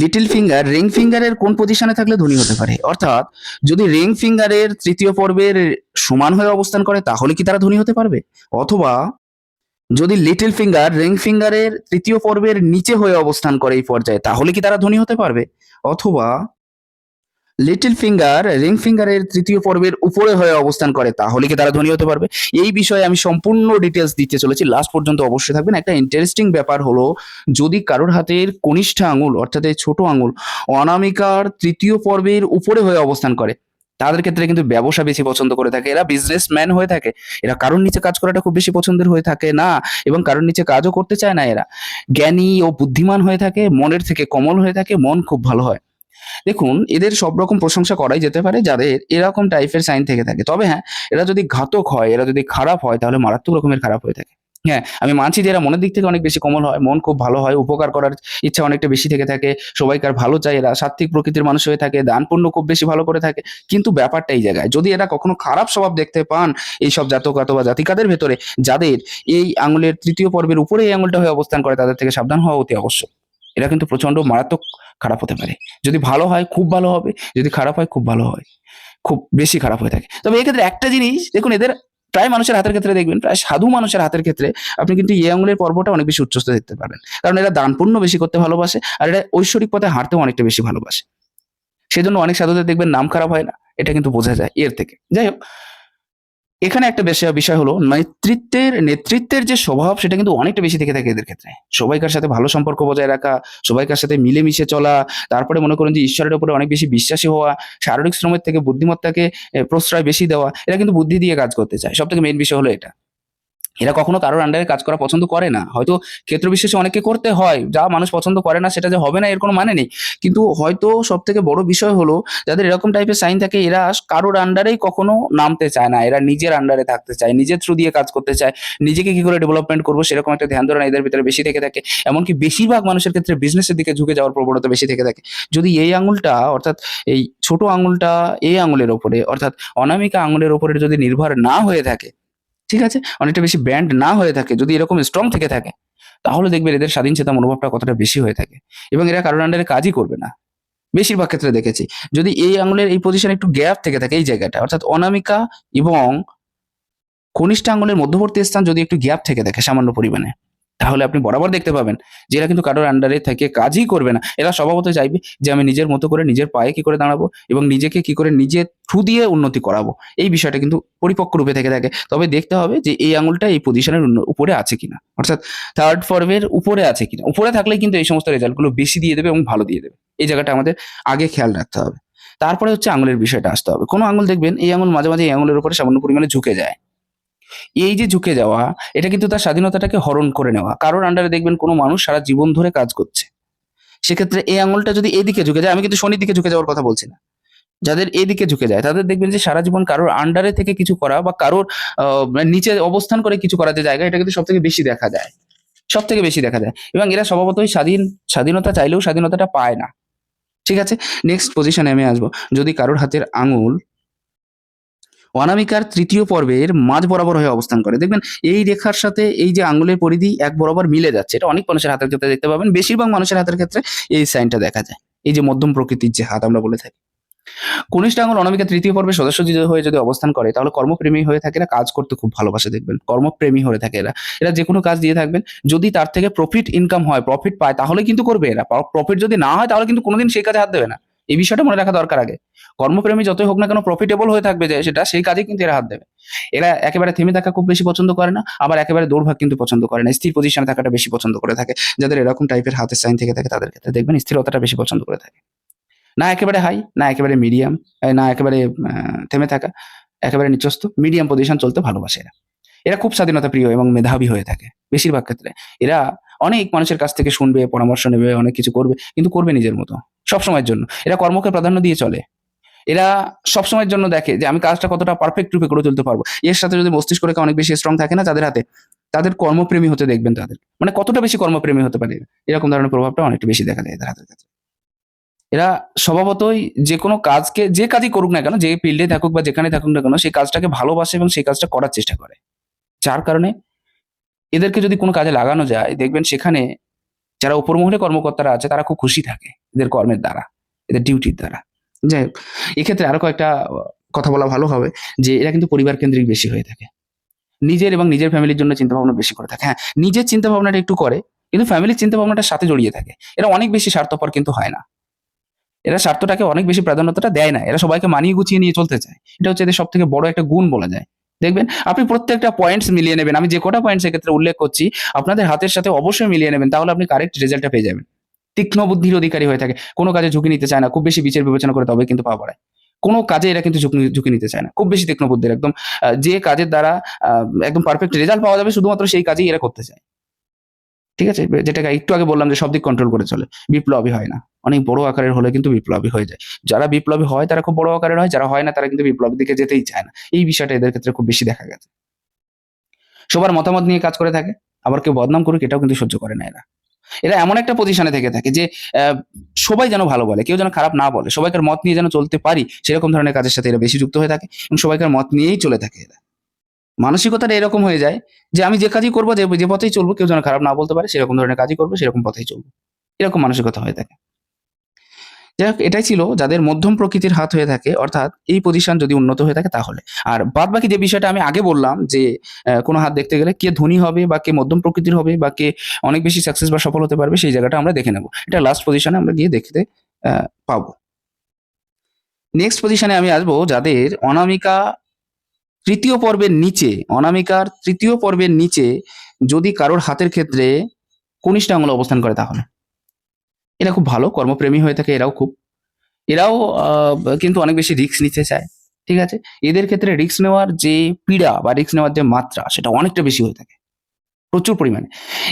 Little finger ring ফিঙ্গারের কোন পজিশনে থাকলে ধনী হতে পারে? অর্থাৎ, যদি রিং ফিঙ্গারের তৃতীয় পর্বের সমান হয়ে অবস্থান করে, তাহলে কি তারা ধনী হতে পারবে? অথবা, যদি লিটিল ফিঙ্গার রিং ফিঙ্গারের তৃতীয় পর্বের নিচে হয়ে অবস্থান করে এই পর্যায়ে, তাহলে কি তারা ধনী হতে পারবে? অথবা লিটল ফিঙ্গার রিং ফিঙ্গারের তৃতীয় পর্বের উপরে হয়ে অবস্থান করে, তাহলে কি তারা ধনী হতে পারবে? এই বিষয়ে আমি সম্পূর্ণ ডিটেলস দিতে চলেছি। লাস্ট পর্যন্ত অবশ্যই থাকবেন। একটা ইন্টারেস্টিং ব্যাপার হলো, যদি কারোর হাতের কনিষ্ঠ আঙুল, অর্থাৎ এই ছোট আঙুল, অনামিকার তৃতীয় পর্বের উপরে হয়ে অবস্থান করে, তাদের ক্ষেত্রে কিন্তু ব্যবসা বেশি পছন্দ করে থাকে। এরা বিজনেসম্যান হয়ে থাকে। এরা কারোর নিচে কাজ করাটা খুব বেশি পছন্দের হয়ে থাকে না, এবং কারোর নিচে কাজও করতে চায় না এরা। জ্ঞানী ও বুদ্ধিমান হয়ে থাকে, মনের থেকে কমল হয়ে থাকে, মন খুব ভালো হয়। দেখুন, এদের সব রকম প্রশংসা করাই যেতে পারে যাদের এরকম টাইপের সাইন থেকে থাকে। তবে হ্যাঁ এরা যদি ঘাতক হয়, এরা যদি খারাপ হয়, তাহলে মারাত্মক রকমের খারাপ হয়ে থাকে। হ্যাঁ আমি মানছি যে এরা মনের দিক থেকে অনেক বেশি কোমল হয়, মন খুব ভালো হয়, উপকার করার ইচ্ছা অনেকটা বেশি থেকে থাকে, সবাইকার ভালো চায়, এরা সাত্বিক প্রকৃতির মানুষ হয়ে থাকে, দান পুণ্য খুব বেশি ভালো করে থাকে। কিন্তু ব্যাপারটা এই জায়গায়, যদি এরা কখনো খারাপ স্বভাব দেখতে পান এই সব জাতক অথবা জাতিকাদের ভেতরে, যাদের এই আঙুলের তৃতীয় পর্বের উপরে এই আঙুলটা হয়ে অবস্থান করে, তাদের থেকে সাবধান হওয়া অতি আবশ্যক। এরা কিন্তু প্রচণ্ড মারাত্মক খারাপ হতে পারে। যদি ভালো হয়, খুব ভালো হবে। যদি খারাপ হয়, খুব ভালো হয়। খুব বেশি খারাপ হয়ে থাকে। তবে এক্ষেত্রে একটা জিনিস, দেখুন এদের প্রায় মানুষের হাতের ক্ষেত্রে দেখবেন, প্রায় সাধু মানুষের হাতের ক্ষেত্রে আপনি কিন্তু এই আঙুলের পর্বটা অনেক বেশি উচ্চস্ত দেখতে পারবেন কারণ এরা দান পুণ্য বেশি করতে ভালোবাসে আর এরা ঐশ্বরিক পথে হাঁটতেও অনেকটা বেশি ভালোবাসে। সেজন্য অনেক সাধুদের দেখবেন নাম খারাপ হয় না। এটা কিন্তু বোঝা যায় এর থেকে। যাই হোক এখানে একটা বেশি বিষয় হলো, নেতৃত্বের নেতৃত্বের যে স্বভাব সেটা কিন্তু অনেকটা বেশি থেকে থাকে এদের ক্ষেত্রে। সবাইকার সাথে ভালো সম্পর্ক বজায় রাখা, সবাইকার সাথে মিলেমিশে চলা, তারপরে মনে করেন যে ঈশ্বরের উপরে অনেক বেশি বিশ্বাসী হওয়া, শারীরিক শ্রমের থেকে বুদ্ধিমত্তাকে প্রশ্রয় বেশি দেওয়া, এরা কিন্তু বুদ্ধি দিয়ে কাজ করতে চায়। সব থেকে মেইন বিষয় হলো এটা। এরা কখনো কারোর আন্ডারে কাজ করা পছন্দ করে না। হয়তো ক্ষেত্র বিশেষে অনেকে করতে হয়, যা মানুষ পছন্দ করে না, সেটা যে হবে না, এর কোনো মানে নেই। কিন্তু হয়তো সব থেকে বড় বিষয় হলো, যাদের এরকম টাইপের সাইন থাকে, এরা কারোর আন্ডারেই কখনো নামতে চায় না। এরা নিজের আন্ডারে থাকতে চায়, নিজের থ্রু দিয়ে কাজ করতে চায়, নিজেকে কি করে ডেভেলপমেন্ট করব সেরকম একটা ধ্যান ধারণা এদের ভিতরে বেশি থেকে থাকে। এমনকি বেশিরভাগ মানুষের ক্ষেত্রে বিজনেসের দিকে ঝুঁকে যাওয়ার প্রবণতা বেশি থেকে থাকে। যদি এই আঙুলটা, অর্থাৎ এই ছোট আঙুলটা, এই আঙুলের ওপরে, অর্থাৎ অনামিকা আঙুলের ওপরে যদি নির্ভর না হয়ে থাকে ঠিক আছে? অনেকটা বেশি ব্যান্ড না হয়ে থাকে, যদি এরকম স্ট্রং থেকে থাকে, তাহলে দেখবেন এদের স্বাধীন চেতা মনোভাবটা কতটা বেশি হয়ে থাকে। এবং এরা কারোর আন্ডারে কাজই করবে না। বেশিরভাগ ক্ষেত্রে দেখেছি। যদি এই আঙুলের এই পজিশনে একটু গ্যাপ থেকে থাকে এই জায়গাটা, অর্থাৎ অনামিকা এবং কনিষ্ঠ আঙুলের মধ্যবর্তী স্থান যদি একটু গ্যাপ থেকে থাকে সামান্য পরিমাণে তাহলে আপনি বরাবর দেখতে পাবেন যে এরা কিন্তু কারোর আন্ডারে থেকে কাজই করবে না। এরা স্বভাবত চাইবে যে আমি নিজের মতো করে নিজের পায়ে কি করে দাঁড়াবো এবং নিজেকে কি করে নিজের থ্রু দিয়ে উন্নতি করাবো। এই বিষয়টা কিন্তু পরিপক্ক রূপে থেকে থাকে। তবে দেখতে হবে যে এই আঙুলটা এই পজিশনের উপরে আছে কিনা। অর্থাৎ থার্ড পর্বের উপরে আছে কিনা। উপরে থাকলে কিন্তু এই সমস্ত রেজাল্টগুলো বেশি দিয়ে দেবে এবং ভালো দিয়ে দেবে। এই জায়গাটা আমাদের আগে খেয়াল রাখতে হবে। তারপরে হচ্ছে আঙুলের বিষয়টা আসতে হবে। কোনো আঙুল দেখবেন এই আঙুল মাঝে মাঝে এই আঙুলের উপরে সামান্য পরিমাণে ঝুঁকে যায়। এই যে ঝুঁকে যাওয়া, এটা কিন্তু তার স্বাধীনতাটাকে হরণ করে নেওয়া। কারোর আন্ডারে দেখবেন কোনো মানুষ সারা জীবন ধরে কাজ করছে। সেক্ষেত্রে এই আঙুলটা যদি এদিকে ঝুঁকে যায়, আমি কিন্তু শনির দিকে ঝুঁকে যাওয়ার কথা বলছি না। যাদের এদিকে ঝুঁকে যায়, তাদের দেখবেন যে সারা জীবন কারোর আন্ডারে থেকে কিছু করা বা কারোর মানে নিচে অবস্থান করে কিছু করার যে জায়গা, এটা কিন্তু সব থেকে বেশি দেখা যায়। সব থেকে বেশি দেখা যায়। এবং এরা স্বভাবতই স্বাধীন, স্বাধীনতা চাইলেও স্বাধীনতাটা পায় না। ঠিক আছে? নেক্সট পজিশনে আমি আসব। যদি কারোর হাতের আঙুল অনামিকার তৃতীয় পর্বের মাঝ বরাবর হয়ে অবস্থান করে। দেখবেন, এই রেখার সাথে এই যে আঙুলের পরিধি এক বরাবর মিলে যাচ্ছে। এটা অনেক মানুষের হাতের ক্ষেত্রে দেখতে পাবেন। বেশিরভাগ মানুষের হাতের ক্ষেত্রে এই সাইনটা দেখা যায়। এই যে মধ্যম প্রকৃতির যে হাত আমরা বলে থাকি। কনিষ্ঠ আঙুল অনামিকা তৃতীয় পর্বের সদস্য হয়ে যদি অবস্থান করে, তাহলে কর্মপ্রেমী হয়ে থাকে এরা, কাজ করতে খুব ভালোবাসে দেখবেন। কর্মপ্রেমী হয়ে থাকে এরা। এরা যে কোনো কাজ দিয়ে থাকবেন। যদি তার থেকে প্রফিট ইনকাম হয় প্রফিট পায়, তাহলে কিন্তু করবে এরা। প্রফিট যদি না হয়, তাহলে কিন্তু কোনোদিন সেই কাজে হাত দেবে না। এই বিষয়টা মনে রাখা দরকার আগে। কর্মপ্রেমী যতই হোক না কেন প্রফিটেবল হয়ে থাকবে যে সেটা, সেই কাজে কিন্তু এরা হাত দেবে। এরা একেবারে থেমে থাকা খুব বেশি পছন্দ করে না, আবার একেবারে দৌড়ভাগ কিন্তু পছন্দ করে না। স্থির পজিশনে থাকাটা বেশি পছন্দ করে থাকে। যাদের এরকম টাইপের হাতের সাইন থেকে থাকে, তাদের ক্ষেত্রে দেখবেন স্থিরতাটা বেশি পছন্দ করে থাকে। না একেবারে হাই না একেবারে মিডিয়াম না একেবারে থেমে থাকা, একেবারে নিচস্ত মিডিয়াম পজিশন চলতে ভালোবাসে এরা। এরা খুব স্বাধীনতা প্রিয় এবং মেধাবী হয়ে থাকে বেশিরভাগ ক্ষেত্রে। এরা অনেক মানুষের কাছ থেকে শুনবে, পরামর্শ নেবে, অনেক কিছু করবে, কিন্তু করবে নিজের মতো। সবসময়ের জন্য। এরা কর্মকে প্রাধান্য দিয়ে চলে। এরা সবসময়ের জন্য দেখে যে আমি কাজটা কতটা পারফেক্ট রূপে করে তুলতে পারব। এর সাথে যদি মস্তিষ্ক রেখা অনেক বেশি স্ট্রং থাকে না তাদের হাতে, তাদের কর্মপ্রেমী হতে দেখবেন তাদের। মানে কতটা বেশি কর্মপ্রেমী হতে পারে? এরকম ধরনের প্রভাবটা অনেকটা বেশি দেখা যায় এদের হাতের ক্ষেত্রে এরা স্বভাবতই যে কোনো কাজকে, যে কাজই করুক না কেন, যে ফিল্ডে থাকুক বা যেখানে থাকুক না কেন সেই কাজটাকে ভালোবাসে এবং সেই কাজটা করার চেষ্টা করে। যার কারণে এদেরকে যদি কোনো কাজে লাগানো যায়, দেখবেন সেখানে যারা উপর মহলে কর্মকর্তারা আছে, তারা খুব খুশি থাকে। এদের কর্মের দ্বারা, এদের ডিউটির দ্বারা। যাই হোক, এক্ষেত্রে আরও কয়েকটা কথা বলা ভালো হবে যে এরা কিন্তু পরিবার কেন্দ্রিক বেশি হয়ে থাকে। নিজের এবং নিজের ফ্যামিলির জন্য চিন্তা ভাবনা বেশি করে থাকে। হ্যাঁ নিজের চিন্তা ভাবনাটা একটু করে, কিন্তু ফ্যামিলির চিন্তা ভাবনাটার সাথে জড়িয়ে থাকে। এরা অনেক বেশি স্বার্থপর কিন্তু হয় না। এরা স্বার্থটাকে অনেক বেশি প্রাধান্যতাটা দেয় না। এরা সবাইকে মানিয়ে গুছিয়ে নিয়ে চলতে চায়। এটা হচ্ছে এদের সব থেকে বড় একটা গুণ বলা যায়। দেখবেন, আপনি প্রত্যেকটা পয়েন্টস মিলিয়ে নেবেন। আমি যে কটা পয়েন্টস এক্ষেত্রে উল্লেখ করছি, আপনাদের হাতের সাথে অবশ্যই মিলিয়ে নেবেন। তাহলে আপনি কারেক্ট রেজাল্টটা পেয়ে যাবেন। তীক্ষ্ণ বুদ্ধির অধিকারী হয়ে থাকে। কোনো কাজে ঝুঁকি নিতে চায় না, খুব বেশি বিচার বিবেচনা করে তবে কিন্তু পাওয়া যায় কোনো কাজে এরা কিন্তু ঝুঁকি নিতে চায় না, খুব বেশি তীক্ষ্ণ বুদ্ধির একদম যে কাজের দ্বারা একদম পারফেক্ট রেজাল্ট পাওয়া যাবে শুধুমাত্র সেই কাজেই এরা করতে চায়। ঠিক আছে? যেটাকে একটু আগে বললাম যে সব দিক কন্ট্রোল করে চলে। বিপ্লবী হয় না। অনেক বড় আকারের হলে কিন্তু বিপ্লবী হয়ে যায়। যারা বিপ্লবী হয় তারা খুব বড় আকারের হয়, যারা হয় না তারা কিন্তু বিপ্লবীর দিকে যেতেই চায় না। এই বিষয়টা এদের ক্ষেত্রে খুব বেশি দেখা গেছে। সবার মতামত নিয়ে কাজ করে থাকে। আবার কেউ বদনাম করুক, এটাও কিন্তু সহ্য করে না এরা। এরা এমন একটা পজিশনে থেকে থাকে যে সবাই যেন ভালো বলে, কেউ যেন খারাপ না বলে, সবাইকার মত নিয়ে যেন চলতে পারি, সেরকম ধরনের কাজের সাথে এরা বেশি যুক্ত হয়ে থাকে এবং সবাইকার মত নিয়েই চলে থাকে এরা। মানসিকতাটা এরকম হয়ে যায় যে, আমি যে কাজই করব যে পথেই চলবো, কেউ যেন খারাপ না বলতে পারে, সেরকম ধরনের কাজই করব, সেরকম পথেই চলবো। এরকম মানসিকতা হয়ে থাকে। যাই হোক, এটাই ছিল যাদের মধ্যম প্রকৃতির হাত হয়ে থাকে, অর্থাৎ এই পজিশন যদি উন্নত হয়ে থাকে তাহলে। আর বাদ বাকি যে বিষয়টা আমি আগে বললাম যে কোনো হাত দেখতে গেলে কে ধনী হবে বা কে মধ্যম প্রকৃতির হবে বা কে অনেক বেশি সাকসেস বা সফল হতে পারবে, সেই জায়গাটা আমরা দেখে নেব। এটা লাস্ট পজিশনে আমরা গিয়ে দেখতে পাবো। নেক্সট পজিশনে আমি আসব যাদের অনামিকা তৃতীয় পর্বের নিচে, অনামিকার তৃতীয় পর্বের নিচে যদি কারোর হাতের ক্ষেত্রে কনিষ্ঠ আঙুল অবস্থান করে তাহলে। এরা খুব ভালো, কর্মপ্রেমী হয়ে থাকে এরাও খুব। এরাও কিন্তু অনেক বেশি রিস্ক নিতে চায়, ঠিক আছে? এদের ক্ষেত্রে রিস্ক নেওয়ার যে পীড়া বা রিস্ক নেওয়ার যে মাত্রা, সেটা অনেকটা বেশি হয়ে থাকে, প্রচুর পরিমাণে।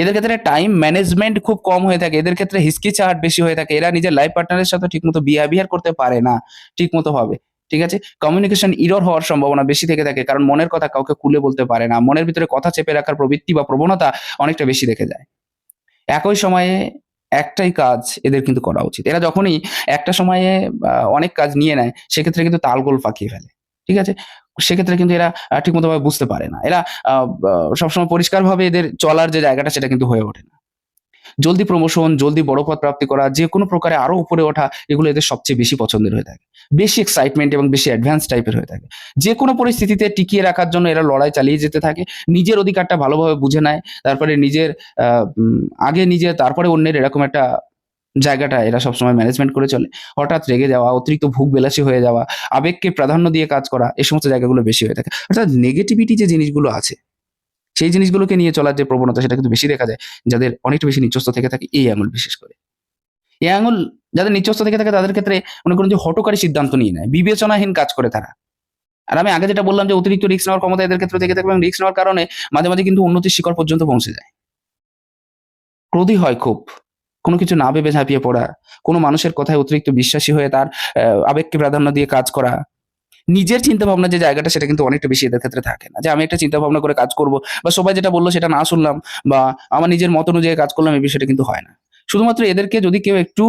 এদের ক্ষেত্রে টাইম ম্যানেজমেন্ট খুব কম হয়ে থাকে, এদের ক্ষেত্রে হিসকিচাহাট বেশি হয়ে থাকে, এরা নিজের লাইফ পার্টনারের সাথে ঠিকমতো বিহেভিয়ার করতে পারে না, ঠিকমতো হবে ঠিক আছে? কমিউনিকেশন ইরর হওয়ার সম্ভাবনা বেশি থেকে থাকে, কারণ মনের কথা কাউকে খুলে বলতে পারে না, মনের ভিতরে কথা চেপে রাখার প্রবৃত্তি বা প্রবণতা অনেকটা বেশি দেখে যায়। একই সময়ে একটাই কাজ এদের কিন্তু করা উচিত। এরা যখনই একটা সময়ে অনেক কাজ নিয়ে নেয়, সেক্ষেত্রে কিন্তু তালগোল পাকিয়ে ফেলে। ঠিক আছে? সেক্ষেত্রে কিন্তু এরা ঠিক মতো ভাবে বুঝতে পারে না। এরা সবসময় পরিষ্কারভাবে এদের চলার যে জায়গাটা, সেটা কিন্তু হয়ে ওঠে না। জলদি প্রমোশন জলদি বড় পদ প্রাপ্তি করা, যে কোনো প্রকারে আরও উপরে ওঠা, এগুলো এদের সবচেয়ে বেশি পছন্দের হয়ে থাকে। বেশি এক্সাইটমেন্ট এবং বেশি অ্যাডভান্স টাইপের হয়ে থাকে। যে কোনো পরিস্থিতিতে টিকিয়ে রাখার জন্য এরা লড়াই চালিয়ে যেতে থাকে। নিজের অধিকারটা ভালোভাবে বুঝে নেয়। তারপরে নিজের আগে নিজে তারপরে অন্যের এরকম একটা জায়গাটা এরা সবসময় ম্যানেজমেন্ট করে চলে। হঠাৎ রেগে যাওয়া, অতিরিক্ত ভুক বিলাসী হয়ে যাওয়া, আবেগকে প্রাধান্য দিয়ে কাজ করা এই সমস্ত জায়গাগুলো বেশি হয়ে থাকে। অর্থাৎ নেগেটিভিটি যে জিনিসগুলো আছে সেই জিনিসগুলোকে নিয়ে চলার যে প্রবণতা সেটা কিন্তু বেশি দেখা যায়, যাদের অনেকটা বেশি নিচস্থ থেকে থাকে এই আঙুল বিশেষ করে। এই আঙুল যাদের নিচস্থ থেকে থাকে তাদের ক্ষেত্রে মনে করুন যে হটকারী সিদ্ধান্ত নিয়ে নেয়, বিবেচনাহীন কাজ করে তারা। আর আমি আগে যেটা বললাম যে অতিরিক্ত রিক্স নেওয়ার ক্ষমতা এদের ক্ষেত্রে থেকে থাকে এবং রিস্ক নেওয়ার কারণে মাঝে মাঝে কিন্তু উন্নতির শিকড় পর্যন্ত পৌঁছে যায়। ক্রোধী হয় খুব। কোনো কিছু না ভেবে ঝাঁপিয়ে পড়া, কোনো মানুষের কথায় অতিরিক্ত বিশ্বাসী হয়ে তার আবেগকে প্রাধান্য দিয়ে কাজ করা নিজের চিন্তা ভাবনা যে জায়গাটা, সেটা কিন্তু অনেকটা বেশি এদের ক্ষেত্রে থাকে না। যে আমি একটা চিন্তা ভাবনা করে কাজ করব বা সবাই যেটা বলল সেটা না শুনলাম বা আমার নিজের মত অনুযায়ী কাজ করলাম এই বিষয়টা কিন্তু হয় না। শুধুমাত্র এদেরকে যদি কেউ একটু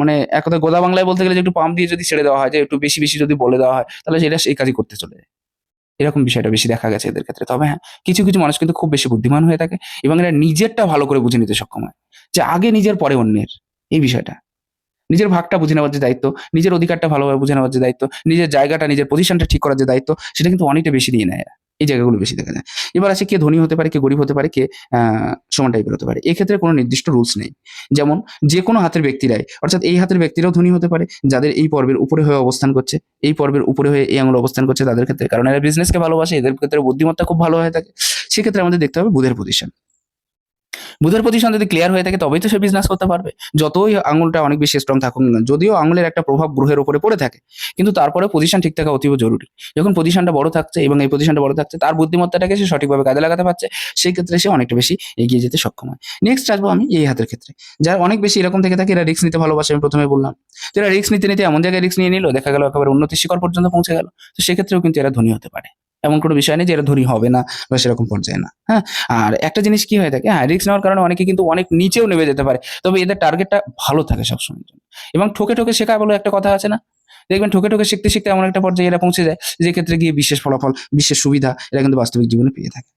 মানে এক কথা গোদা বাংলায় বলতে গেলে যে একটু পাম্প দিয়ে যদি ছেড়ে দেওয়া হয়, যে একটু বেশি বেশি যদি বলে দেওয়া হয়, তাহলে সেটা সেই কাজই করতে চলে যায়। এরকম বিষয়টা বেশি দেখা গেছে এদের ক্ষেত্রে। তবে হ্যাঁ কিছু কিছু মানুষ কিন্তু খুব বেশি বুদ্ধিমান হয়ে থাকে এবং এরা নিজেরটা ভালো করে বুঝে নিতে সক্ষম হয়। যে আগে নিজের, পরে অন্যের, এই বিষয়টা। নিজের ভাগটা বুঝে নেওয়ার যে দায়িত্ব, নিজের অধিকারটা ভালোভাবে বুঝে নেওয়ার যে দায়িত্ব, নিজের জায়গাটা, নিজের পজিশনটা ঠিক করার যে দায়িত্ব, সেটা কিন্তু অনেকটা বেশি দিয়ে নেয়। এই জায়গাগুলো বেশি দেখা যায়। এবার আছে কে ধনী হতে পারে, কে গরিব হতে পারে, কে সমান টাইপের হতে পারে। এক্ষেত্রে কোনো নির্দিষ্ট রুলস নেই। যেমন যে কোনো হাতের ব্যক্তিরাই, অর্থাৎ এই হাতের ব্যক্তিরাও ধনী হতে পারে, যাদের এই পর্বের উপরে হয়ে অবস্থান করছে, এই পর্বের উপরে হয়ে এই আঙুল অবস্থান করছে তাদের ক্ষেত্রে। কারণ এরা বিজনেসকে ভালোবাসে, এদের ক্ষেত্রে বুদ্ধিমত্তা খুব ভালো হয়ে থাকে। সেক্ষেত্রে আমাদের দেখতে হবে বুধের পজিশন বুধের পজিশন যদি ক্লিয়ার হয়ে থাকে, তবেই তো সে বিজনেস করতে পারবে। যতই আঙুলটা অনেক বেশি স্ট্রং থাকুক না যদিও আঙুলের একটা প্রভাব গ্রহের উপরে পড়ে থাকে, কিন্তু তারপরে পজিশন ঠিক থাকা অতীব জরুরি। যখন পজিশনটা বড় থাকছে এবং এই পজিশনটা বড় থাকছে, তার বুদ্ধিমত্তাটাকে সে সঠিকভাবে কাজে লাগাতে পারছে, সেই ক্ষেত্রে সে অনেকটা বেশি এগিয়ে যেতে সক্ষম হয়। নেক্সট আসব আমি এই হাতের ক্ষেত্রে। যারা অনেক বেশি এরকম থেকে থাকে, এরা রিস্ক নিতে ভালোবাসে, আমি প্রথমে বললাম। এরা রিস্ক নিতে নিতে এমন জায়গায় রিস্ক নিয়ে নিল, দেখা গেল একেবারে উন্নতি শিখর পর্যন্ত পৌঁছে গেল। তো সেক্ষেত্রেও কিন্তু এরা ধনী হতে পারে। এমন কোনো বিষয় নেই যে এটা ধনী হবে না বা সেরকম পর্যায়ে না হ্যাঁ? আর একটা জিনিস কি হয়ে থাকে হ্যাঁ রিস্ক নেওয়ার কারণে অনেকে কিন্তু অনেক নিচেও নেমে যেতে পারে, তবে এদের টার্গেটটা ভালো থাকে সবসময় জন্য। এবং ঠোকে ঠকে শেখা বলে একটা কথা আছে না? দেখবেন ঠোকে ঠোকে শিখতে শিখতে এমন একটা পর্যায়ে এরা পৌঁছে যায়, যে ক্ষেত্রে গিয়ে বিশেষ ফলাফল, বিশেষ সুবিধা এরা কিন্তু বাস্তবিক জীবনে পেয়ে থাকে।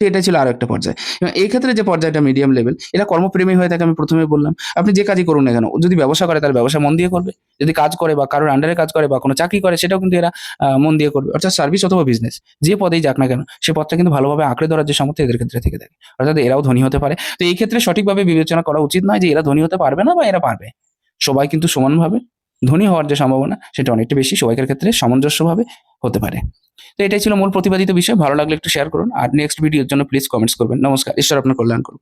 তো এটা ছিল আরও একটা পর্যায়। এবং এই ক্ষেত্রে যে পর্যায়টা মিডিয়াম লেভেল এটা কর্মপ্রেমী হয়ে থাকে আমি প্রথমে বললাম, আপনি যে কাজই করুন না কেন, যদি ব্যবসা করে তার ব্যবসা মন দিয়ে করবে, যদি কাজ করে বা কারোর আন্ডারে কাজ করে বা কোনো চাকরি করে, সেটাও কিন্তু এরা মন দিয়ে করবে। অর্থাৎ সার্ভিস অথবা বিজনেস যে পদেই যাক না কেন, সে পদটা কিন্তু ভালোভাবে আঁকড়ে ধরার যে সামর্থ্য এদের ক্ষেত্রে থেকে থাকে। অর্থাৎ এরাও ধনী হতে পারে। তো এই ক্ষেত্রে সঠিকভাবে বিবেচনা করা উচিত নয় যে এরা ধনী হতে পারবে না বা এরা পারবে। সবাই কিন্তু সমানভাবে ধনী হওয়ার যে সম্ভাবনা, সেটা অনেকটা বেশি। সবাইকার ক্ষেত্রে সামঞ্জস্যভাবে হতে পারে। তো এটাই ছিল মূল প্রতিপাদিত বিষয়। ভালো লাগলে একটু শেয়ার করুন। আর নেক্সট ভিডিওর জন্য প্লিজ কমেন্টস করবেন। নমস্কার। ঈশ্বর আপনার কল্যাণ করুন